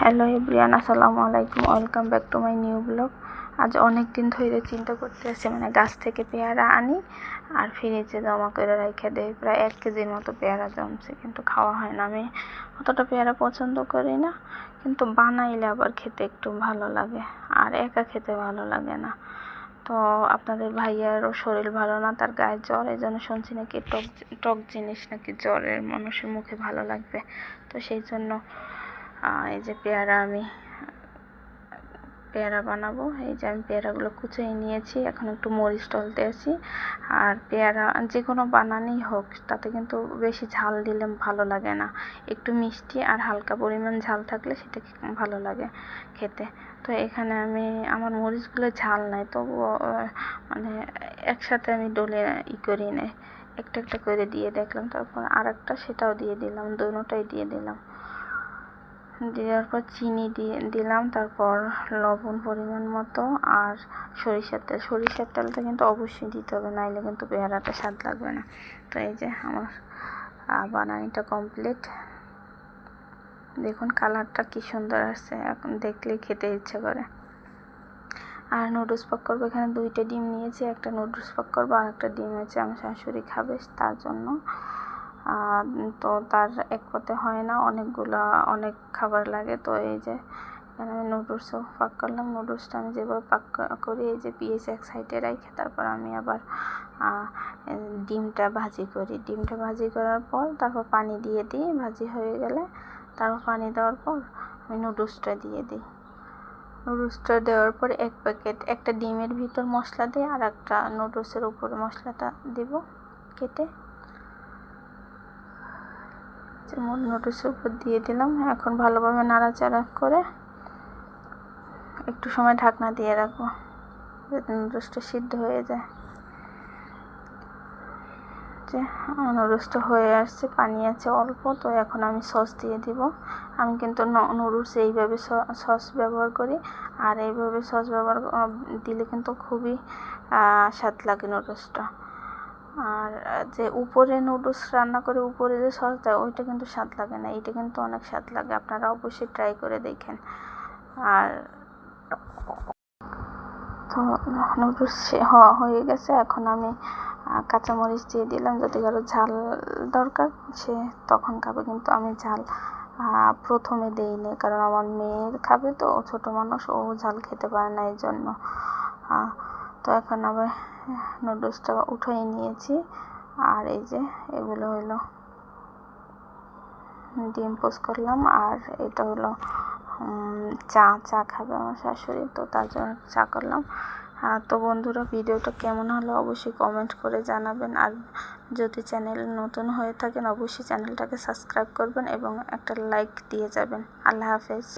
Hello everyone, আসসালামু আলাইকুম। Welcome back to my new blog. আজ অনেক দিন ধরে চিন্তা করতে আছি মানে গাছ থেকে পেয়ারা আনি আর ফ্রিজে জমা করে রেখে দেয় প্রায় এক কেজির মতো পেয়ারা জমছে, কিন্তু খাওয়া হয় না। আমি অতটা পেয়ারা পছন্দ করি না, কিন্তু বানাইলে আবার খেতে একটু ভালো লাগে, আর একা খেতে ভালো লাগে না। তো আপনাদের ভাইয়ারও শরীর ভালো না, তার গায়ে জ্বর, এই জন্য শুনছি নাকি টক টক জিনিস নাকি জ্বরের মানুষের মুখে ভালো লাগবে। তো সেই জন্য এই যে পেয়ারা আমি, পেয়ারা বানাবো। এই যে আমি পেয়ারাগুলো কুচিয়ে নিয়েছি, এখন একটু মরিচ টলতে আছি আর পেয়ারা যে কোনো বানানোই হোক, তাতে কিন্তু বেশি ঝাল দিলে ভালো লাগে না। একটু মিষ্টি আর হালকা পরিমাণ ঝাল থাকলে সেটা ভালো লাগে খেতে। তো এখানে আমি, আমার মরিচগুলো ঝাল নাই, তবুও মানে একসাথে আমি ডলে ই করি নাই। একটা একটা করে দিয়ে দেখলাম, তারপর আর একটা সেটাও দিয়ে দিলাম দুটোটাই দিয়ে দিলাম। দেওয়ার পর চিনি দিয়ে দিলাম, তারপর লবণ পরিমাণ মতো, আর সরিষার তেল। সরিষার তেলটা কিন্তু অবশ্যই দিতে হবে, নাইলে কিন্তু পেয়ারাটা স্বাদ লাগবে না। তো এই যে আমার বানানিটা কমপ্লিট দেখুন কালারটা কি সুন্দর আসছে, এখন দেখলেই খেতে ইচ্ছে করে। আর নুডলস পাক করব, এখানে দুইটা ডিম নিয়েছি, একটা নুডলস পাক করব, আর একটা ডিম হচ্ছে আমার শাশুড়ি খাবে তার জন্য। তো তার এক পথে হয় না। অনেকগুলা, অনেক খাবার লাগে। তো এই যে, এখানে আমি নুডলসও পাক করলাম। নুডলসটা আমি যেভাবে পাক করি, এই যে পিএস এক সাইডে রেখে তারপর আমি আবার ডিমটা ভাজি করি। ডিমটা ভাজি করার পর তারপর পানি দিয়ে দিই, ভাজি হয়ে গেলে তারপর পানি দেওয়ার পর আমি নুডলসটা দিয়ে দিই। নুডলসটা দেওয়ার পর এক প্যাকেট, একটা ডিমের ভিতর মশলা দিই আর একটা নুডলসের উপর মশলাটা দিব কেটে। যেমন নুডলসের উপর দিয়ে দিলাম। এখন ভালোভাবে নাড়াচাড়া করে একটু সময় ঢাকনা দিয়ে রাখব, যাতে নুডলসটা সিদ্ধ হয়ে যায়। যে নুডলসটা হয়ে আসছে, পানি আছে অল্প, তো এখন আমি সস দিয়ে দিব। আমি কিন্তু নুডলস এইভাবে সস ব্যবহার করি। আর এইভাবে সস ব্যবহার দিলে কিন্তু খুবই স্বাদ লাগে নুডলসটা আর যে উপরে নুডলস রান্না করে, উপরে যে সস দেয়, ওইটা কিন্তু স্বাদ লাগে না। এইটা কিন্তু অনেক স্বাদ লাগে। আপনারা অবশ্যই ট্রাই করে দেখেন। আর, তো নুডলস হয়ে গেছে। এখন আমি কাঁচামরিচ দিয়ে দিলাম। যদি কারও ঝাল দরকার, সে তখন খাবে। কিন্তু আমি ঝাল প্রথমে দেইনি। কারণ আমার মেয়ের খাবে তো ছোটো মানুষ, ও ঝাল খেতে পারে না এই জন্য তো এখন আবার নুডলসটা উঠিয়ে নিয়েছি। আর এই যে এগুলো হলো ডিম পোস্ট করলাম। আর এটা হলো চা চা খাবে আমার শাশুড়ি, তো তার জন্য চা করলাম। তো বন্ধুরা, ভিডিওটা কেমন হলো অবশ্যই কমেন্ট করে জানাবেন। আর যদি চ্যানেল নতুন হয়ে থাকেন, অবশ্যই চ্যানেলটাকে সাবস্ক্রাইব করবেন এবং একটা লাইক দিয়ে যাবেন। আল্লাহ হাফেজ।